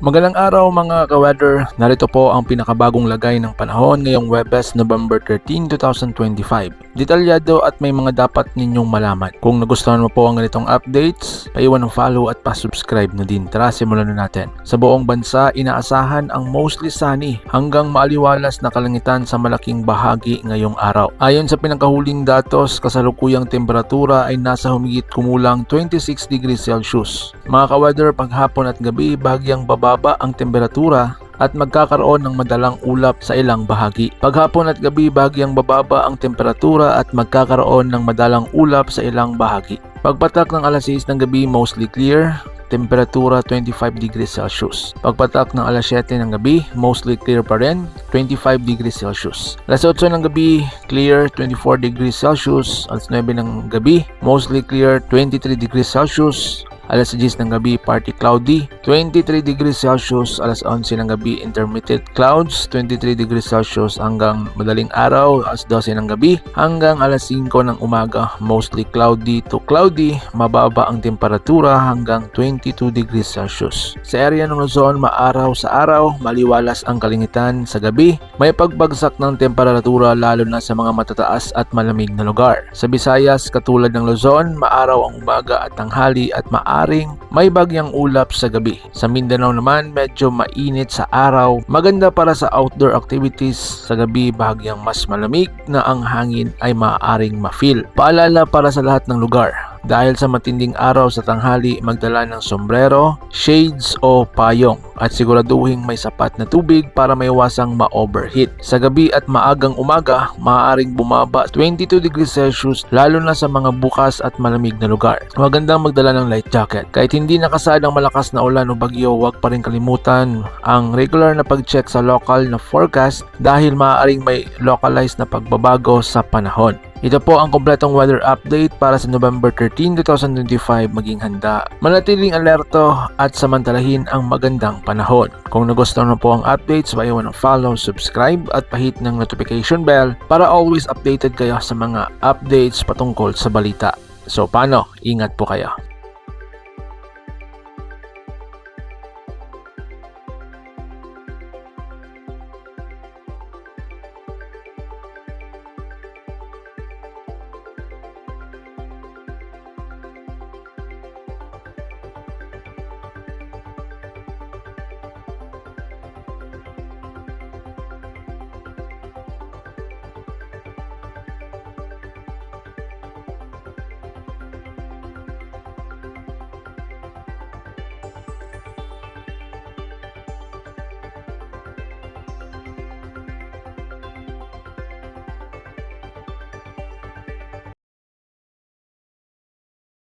Magandang araw mga ka-weather. Narito po ang pinakabagong lagay ng panahon ngayong Webes, November 13, 2025. Detalyado at may mga dapat ninyong malaman. Kung nagustuhan mo po ang ganitong updates, paiwan ng follow at pa-subscribe na din. Tara, simulan na natin. Sa buong bansa, inaasahan ang mostly sunny hanggang maaliwalas na kalangitan sa malaking bahagi ngayong araw. Ayon sa pinakahuling datos, kasalukuyang temperatura ay nasa humigit kumulang 26 degrees Celsius. Mga ka-weather, paghapon at gabi, bahagyang bababa ang temperatura at magkakaroon ng madalang ulap sa ilang bahagi. Paghapon at gabi, bahagyang bababa ang temperatura at magkakaroon ng madalang ulap sa ilang bahagi. Pagpatak ng alas 6 ng gabi, mostly clear, temperatura 25 degrees Celsius. Pagpatak ng alas 7 ng gabi, mostly clear pa rin, 25 degrees Celsius. Alas 8 ng gabi, clear, 24 degrees Celsius. Alas 9 ng gabi, mostly clear, 23 degrees Celsius. Alas 10 ng gabi, partly cloudy, 23 degrees Celsius. Alas 11 ng gabi, intermittent clouds, 23 degrees Celsius hanggang madaling araw, alas 12 ng gabi, hanggang alas 5 ng umaga, mostly cloudy to cloudy, mababa ang temperatura hanggang 22 degrees Celsius. Sa area ng Luzon, maaraw sa araw, maliwalas ang kalingitan sa gabi, may pagbagsak ng temperatura lalo na sa mga matataas at malamig na lugar. Sa Visayas, katulad ng Luzon, maaraw ang umaga at tanghali at maaring may bagyang ulap sa gabi. Sa Mindanao naman, medyo mainit sa araw, maganda para sa outdoor activities. Sa gabi, bahagyang mas malamig na ang hangin ay maaaring ma-feel. Paalala para sa lahat ng lugar, dahil sa matinding araw sa tanghali, magdala ng sombrero, shades o payong at siguraduhin may sapat na tubig para maiwasang ma-overheat. Sa gabi at maagang umaga, maaaring bumaba 22 degrees Celsius lalo na sa mga bukas at malamig na lugar. Magandang magdala ng light jacket. Kahit hindi nakasad ang malakas na ulan o bagyo, huwag pa rin kalimutan ang regular na pag-check sa local na forecast dahil maaaring may localized na pagbabago sa panahon. Ito po ang kompletong weather update para sa November 13, 2025 maging handa. Manatiling alerto at samantalahin ang magandang panahon. Kung nagustuhan mo po ang updates, bayawan ng follow, subscribe at pahit ng notification bell para always updated kayo sa mga updates patungkol sa balita. So paano? Ingat po kayo.